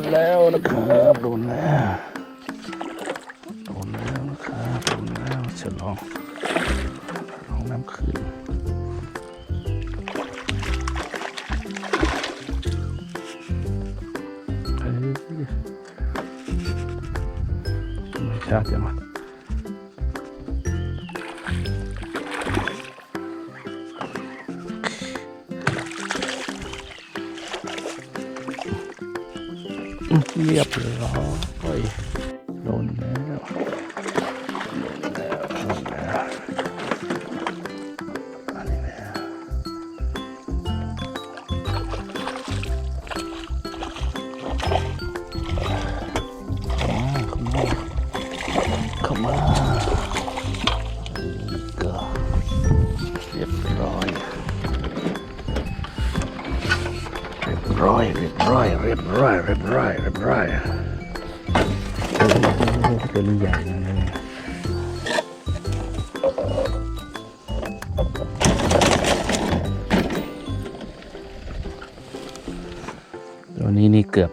นแล้วนะครับโดนแล้วโดนแล้วนะครับโดนแล้วฉลองลองน้ำคืนเอ้ยไม่ชาติจังวะ เรียบร้อยโดนแล้ว รียบร้อยเรียบร้อยเรียบร้อยเรียบร้อยเรียบร้อยโอ้โหตัวนี้ใหญ่นะเนี่ยตัวนี้นี่เกือบ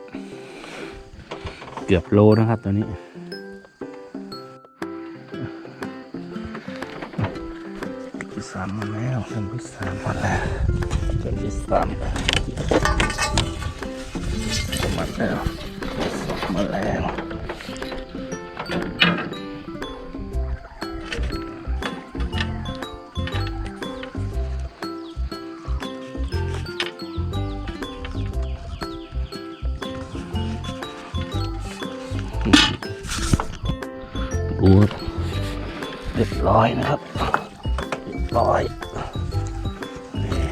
เกือบโลนะครับตัวนี้ที่สามมาแล้วท่านที่สามมาแล้วท่านที่สาม มาแล้วสองมาแล้วดูครับเรียบร้อยนะครับเรียบร้อยนี่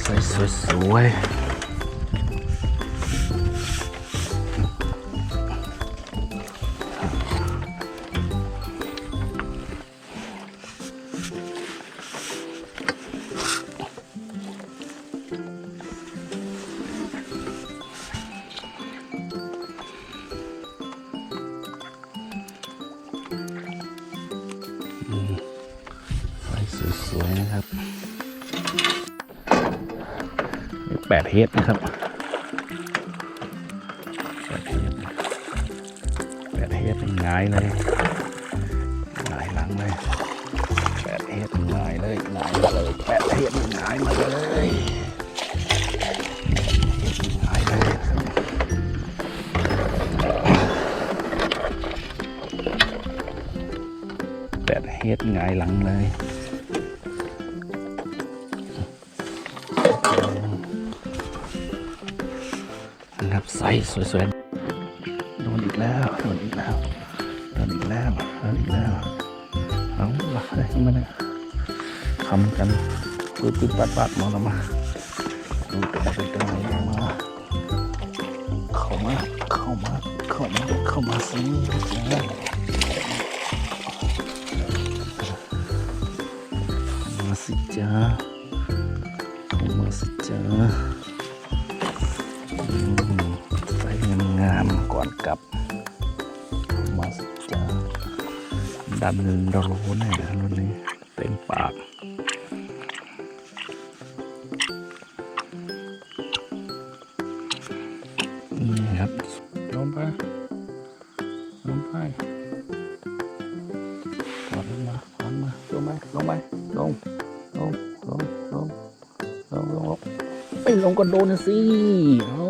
ใส่สวยๆใส่ สวยๆนะครับแปดเฮดนะครับแปดเฮดแปดเฮดหงายเลยหงายหลังเลยแปดเฮดหงายเลยหงายเลยแปดเฮดหงายมาเลยหงายเลยแปดเฮดหงายหลังเลย ใสสวยๆโดนอีกแล้วโดนอีกแล้วโดนอีกแล้วโดนอีกแล้วเอาละอะไรมาเนี่ยทำกันปื๊ดปื๊ดปัดปัดมาแล้วมาดูตัวเป็นตัวไหนมาเข้ามาเข้ามาเข้ามาเข้ามาสิเข้ามาสิจ้าเข้ามาสิจ้า อนกลับ มาสจ้าดันโดนแน่รุ่นนี้เต็มปากนี่ครับลงไปลงไปถอนลงมาถอนมาลงไปลงไปลงลงลงลงลงลงลงไม่ลงก็โดนนะสิโอ้โ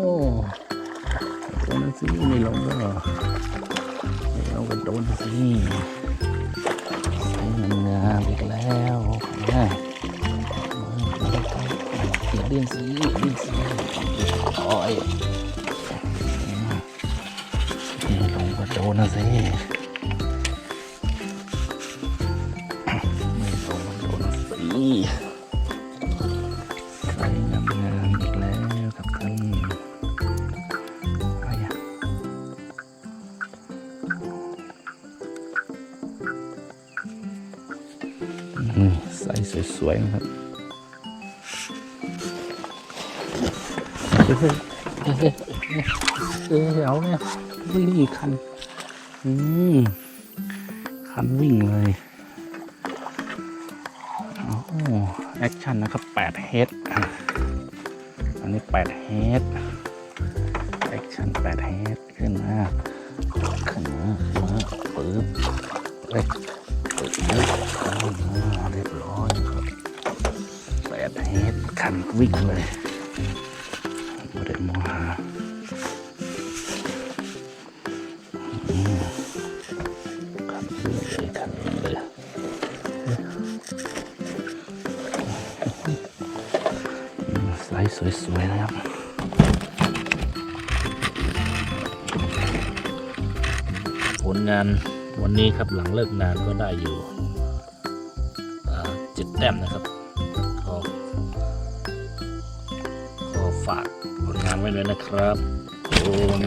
งามอีกแล้วนะเดี๋ยวเรียนสิเรียนสิโอ้ยลงก็โดนนะสิไม่ลงก็โดนนะสิ ใส่สวยๆนะครับเฮ้ยเฮ้ยเฮ้ยเฮ้ยเฮ้ยเอาเนี่ยวิ่งอีกคัน อืมคันวิ่งเลยโอ้โหแอคชั่นนะครับ8เฮดอันนี้8เฮดแอคชั่นแปดเฮดขึ้นมาขึ้นมาขึ้นมาปึ๊บเฮ้ยปึ๊บเข้ามา คันวิ่งเลยไม่ได้มองหาคันวิ่งเลยคันวิ่งเลยอืมไซส์สวยๆนะครับผลงานวันนี้ครับหลังเลิกงานก็ได้อยู่เจ็ดแต้มนะครับ ฝากผลงานไว้ด้วยนะครับผม